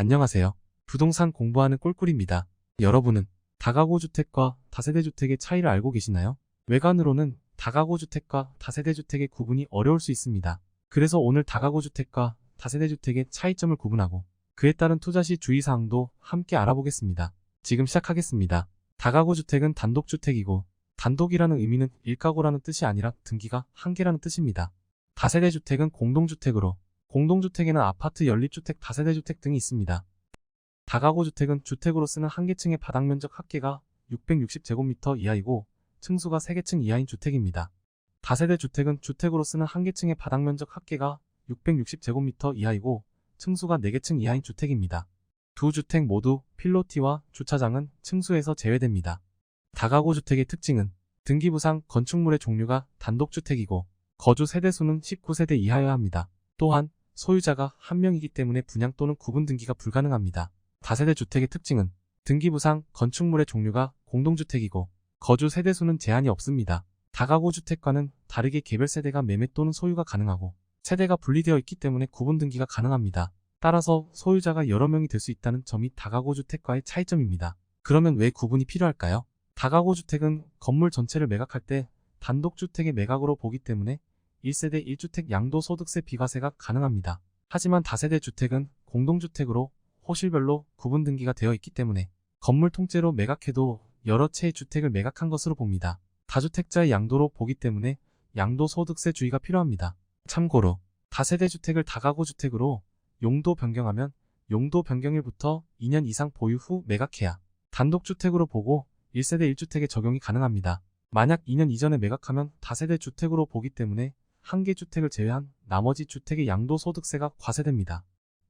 안녕하세요. 부동산 공부하는 꿀꿀입니다. 여러분은 다가구 주택과 다세대 주택의 차이를 알고 계시나요? 외관으로는 다가구 주택과 다세대 주택의 구분이 어려울 수 있습니다. 그래서 오늘 다가구 주택과 다세대 주택의 차이점을 구분하고 그에 따른 투자 시 주의사항도 함께 알아보겠습니다. 지금 시작하겠습니다. 다가구 주택은 단독주택이고 단독이라는 의미는 일가구라는 뜻이 아니라 등기가 한 개라는 뜻입니다. 다세대 주택은 공동주택으로 공동주택에는 아파트, 연립주택, 다세대주택 등이 있습니다. 다가구 주택은 주택으로 쓰는 한 개층의 바닥 면적 합계가 660제곱미터 이하이고 층수가 3개층 이하인 주택입니다. 다세대 주택은 주택으로 쓰는 한 개층의 바닥 면적 합계가 660제곱미터 이하이고 층수가 4개층 이하인 주택입니다. 두 주택 모두 필로티와 주차장은 층수에서 제외됩니다. 다가구 주택의 특징은 등기부상 건축물의 종류가 단독주택이고 거주 세대수는 19세대 이하여야 합니다. 또한 소유자가 한 명이기 때문에 분양 또는 구분 등기가 불가능합니다. 다세대 주택의 특징은 등기부상 건축물의 종류가 공동주택이고 거주 세대수는 제한이 없습니다. 다가구 주택과는 다르게 개별 세대가 매매 또는 소유가 가능하고 세대가 분리되어 있기 때문에 구분 등기가 가능합니다. 따라서 소유자가 여러 명이 될 수 있다는 점이 다가구 주택과의 차이점입니다. 그러면 왜 구분이 필요할까요? 다가구 주택은 건물 전체를 매각할 때 단독주택의 매각으로 보기 때문에 1세대 1주택 양도소득세 비과세가 가능합니다. 하지만 다세대 주택은 공동주택으로 호실별로 구분 등기가 되어 있기 때문에 건물 통째로 매각해도 여러 채의 주택을 매각한 것으로 봅니다. 다주택자의 양도로 보기 때문에 양도소득세 주의가 필요합니다. 참고로 다세대 주택을 다가구 주택으로 용도 변경하면 용도 변경일부터 2년 이상 보유 후 매각해야 단독주택으로 보고 1세대 1주택에 적용이 가능합니다. 만약 2년 이전에 매각하면 다세대 주택으로 보기 때문에 한 개 주택을 제외한 나머지 주택의 양도소득세가 과세됩니다.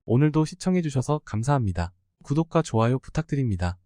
오늘도 시청해주셔서 감사합니다. 구독과 좋아요 부탁드립니다.